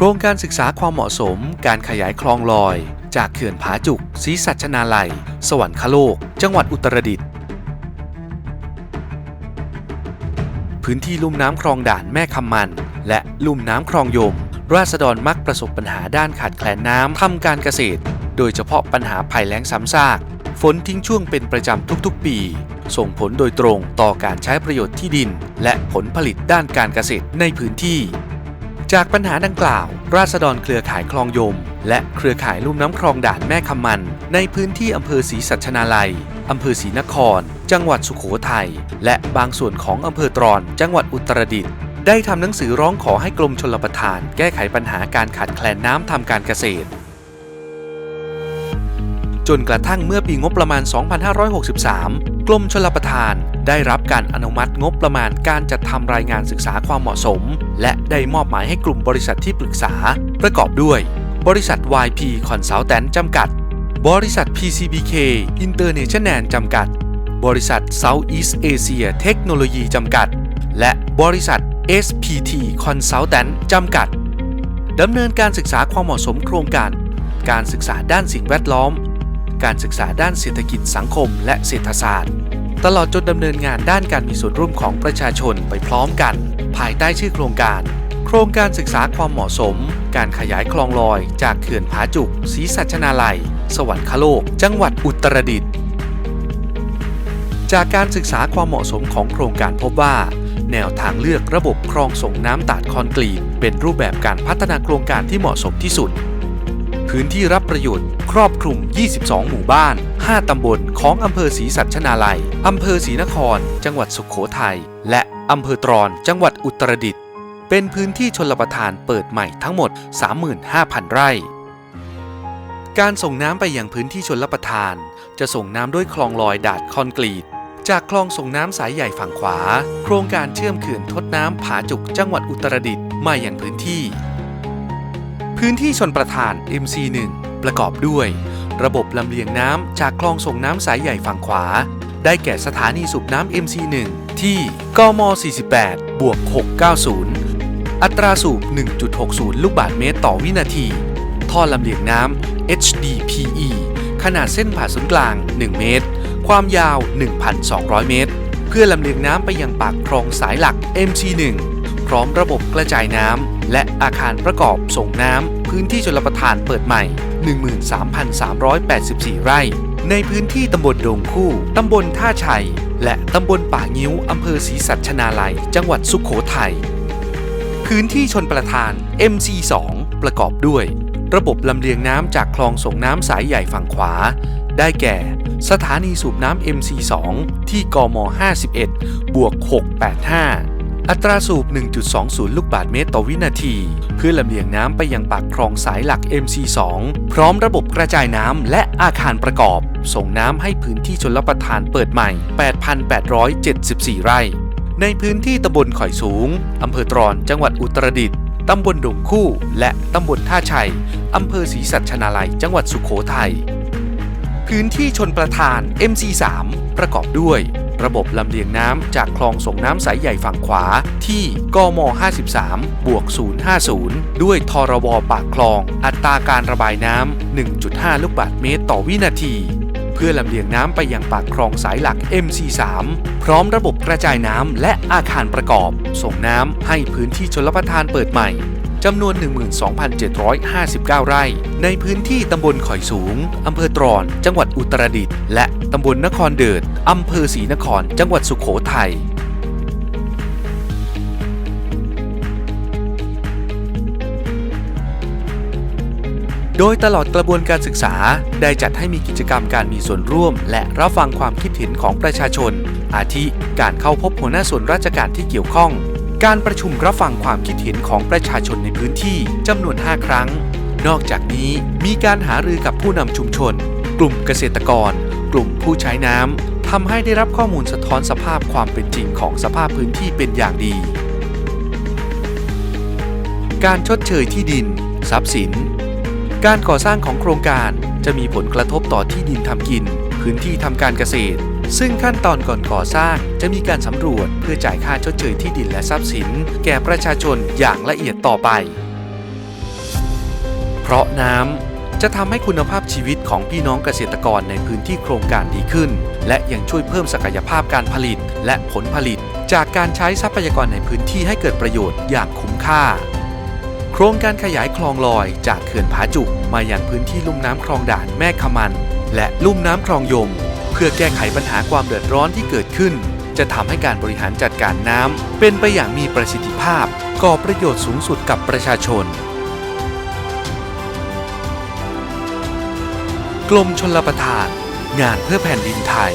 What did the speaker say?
โครงการศึกษาความเหมาะสม การขยายคลองลอย จากเขื่อนผาจุกศรีสัชนาลัย สวรรคโลก จังหวัดอุตรดิตถ์พื้นที่ลุ่มน้ำคลองด่านแม่คำมัน และลุ่มน้ำคลองยม ราษฎรมักประสบปัญหาด้านขาดแคลนน้ำทำการเกษตร โดยเฉพาะปัญหาภัยแล้งซ้ำซาก ฝนทิ้งช่วงเป็นประจำทุกๆ ปี ส่งผลโดยตรงต่อการใช้ประโยชน์ที่ดิน และผลผลิตด้านการเกษตรในพื้นที่ จากปัญหาดังกล่าว ราษฎรเครือข่ายคลองยม และเครือข่ายลุ่มน้ำคลองด่านแม่คำมัน ในพื้นที่อำเภอศรีสัชนาลัยอำเภอศรีนคร จังหวัดสุขโขทัยและบางส่วนของอำเภอตรอน จังหวัดอุตรดิตถ์ได้ทำหนังสือร้องขอให้กรมชลประทาน แก้ไขปัญหาการขาดแคลนน้ำทำการเกษตร จนกระทั่งเมื่อปีงบประมาณ 2563 กรมชลประทานได้รับการอนุมัติงบประมาณการจัดทำรายงานศึกษาความเหมาะสม และได้มอบหมายให้กลุ่มบริษัทที่ปรึกษา ประกอบด้วย บริษัท YP Consultant จำกัด บริษัท PCBK International จำกัด บริษัท Southeast Asia Technology จำกัด และบริษัท SPT Consultant จำกัดดำเนินการศึกษาความเหมาะสมโครงการ การศึกษาด้านสิ่งแวดล้อม การศึกษาด้านเศรษฐกิจสังคม และเศรษฐศาสตร์ ตลอดจนดำเนินงานด้านการมีส่วนร่วมของประชาชนไปพร้อมกัน ภายใต้ชื่อโครงการ โครงการศึกษาความเหมาะสม การขยายคลองลอย จากเขื่อนผาจุกศรีสัชนาลัย สวรรคโลก จังหวัดอุตรดิตถ์จากการศึกษาความเหมาะสมของโครงการพบว่า แนวทางเลือกระบบคลองส่งน้ำตาดคอนกรีตเป็นรูปแบบการพัฒนาโครงการที่เหมาะสมที่สุด พื้นที่รับประโยชน์ ครอบคลุม 22 หมู่บ้าน 5 ตำบลของอำเภอศรีสัชนาลัย อำเภอศรีนคร จังหวัดสุขโขทัย และอำเภอตรอน จังหวัดอุตรดิตถ์ เป็นพื้นที่ชนประทานเปิดใหม่ทั้งหมด 35,000 ไร่ การส่งน้ำไปยังพื้นที่ชนประทาน จะส่งน้ำด้วยคลองลอยดาดคอนกรีต จากคลองส่งน้ำสายใหญ่ฝั่งขวา โครงการเชื่อมเขื่อนทดน้ำผาจุกจังหวัดอุตรดิตถ์มาอย่างพื้นที่ พื้นที่ชนประทาน MC1 ประกอบด้วย ระบบลำเลียงน้ำจากคลองส่งน้ำสายใหญ่ฝั่งขวา ได้แก่สถานีสูบน้ำ MC1 ที่กม 48 บวก 690 อัตราสูบ 1.60 ลูกบาศก์เมตรต่อวินาที ท่อลำเลียงน้ำ HDPE ขนาดเส้นผ่าศูนย์กลาง 1 เมตร ความยาว 1,200 เมตร เพื่อลำเลียงน้ำไปยังปากคลองสายหลัก MC1 พร้อมระบบกระจายน้ำและอาคารประกอบส่งน้ำพื้นที่ชลประทานเปิดใหม่ 13,384 ไร่ ในพื้นที่ตำบลดงคู่ ตำบลท่าชัย และตำบลป่างิ้วอำเภอศรีสัชนาลัย จังหวัดสุขโขทัย พื้นที่ชนประทาน MC2 ประกอบด้วย ระบบลำเลียงน้ำจากคลองส่งน้ำสายใหญ่ฝั่งขวา ได้แก่สถานีสูบน้ำ MC2 ที่กม 51 บวก 685 อัตราสูบ 1.20 ลูกบาศก์เมตรต่อวินาที เพื่อลำเลียงน้ำไปยังปากคลองสายหลัก MC2 พร้อมระบบกระจายน้ำและอาคารประกอบ ส่งน้ำให้พื้นที่ชนรับประทานเปิดใหม่ 8,874 ไร่ ในพื้นที่ตำบลข่อยสูง อำเภอตรอน จังหวัดอุตรดิตถ์ตำบลดงคู่ และตำบลท่าชัย อำเภอศรีสัชนาลัย จังหวัดสุขโขทัย พื้นที่ชนประทาน MC3 ประกอบด้วย ระบบลำเลียงน้ำจากคลองส่งน้ำสายใหญ่ฝั่งขวาที่กม 53 บวก 050 ด้วยทรวปากคลอง อัตราการระบายน้ำ 1.5 ลูกบาศก์เมตรต่อวินาทีเพื่อลำเลียงน้ำไปยังปากคลองสายหลัก MC3 พร้อมระบบกระจายน้ำและอาคารประกอบ ส่งน้ำให้พื้นที่ชลประทานเปิดใหม่ จำนวน 12,759 ไร่ ในพื้นที่ตำบลข่อยสูง อำเภอตรอน จังหวัดอุตรดิตถ์ และตำบลนครเดิด อำเภอศรีนคร จังหวัดสุขโขทัยโดยตลอดกระบวนการศึกษาได้จัดให้มีกิจกรรมการมีส่วนร่วม และรับฟังความคิดเห็นของประชาชน อาทิการเข้าพบหัวหน้าส่วนราชการที่เกี่ยวข้อง การประชุมรับฟังความคิดเห็นของประชาชนในพื้นที่จำนวน 5 ครั้ง นอกจากนี้มีการหารือกับผู้นำชุมชน กลุ่มเกษตรกร กลุ่มผู้ใช้น้ำทำให้ได้รับข้อมูลสะท้อนสภาพความเป็นจริงของสภาพพื้นที่เป็นอย่างดี การชดเชยที่ดิน ทรัพย์สิน การก่อสร้างของโครงการจะมีผลกระทบต่อที่ดินทำกิน พื้นที่ทำการเกษตร ซึ่งขั้นตอนก่อนก่อสร้างจะมีการสำรวจเพื่อจ่ายค่าชดเชยที่ดินและทรัพย์สิน แก่ประชาชนอย่างละเอียดต่อไป เพราะน้ำจะทำให้คุณภาพชีวิตของพี่น้องเกษตรกรในพื้นที่โครงการดีขึ้น และยังช่วยเพิ่มศักยภาพการผลิตและผลผลิต จากการใช้ทรัพยากรในพื้นที่ให้เกิดประโยชน์อย่างคุ้มค่าโครงการขยายคลองลอยจากเขื่อนผาจุกมายังพื้นที่ลุ่มน้ำคลองด่านแม่ขมัน และลุ่มน้ำคลองยม พื่อแก้ไขปัญหาความเดือดร้อนที่เกิดขึ้น จะทำให้การบริหารจัดการน้ำเป็นไปอย่างมีประสิทธิภาพ ก่อประโยชน์สูงสุดกับประชาชน กรมชลประทาน งานเพื่อแผ่นดินไทย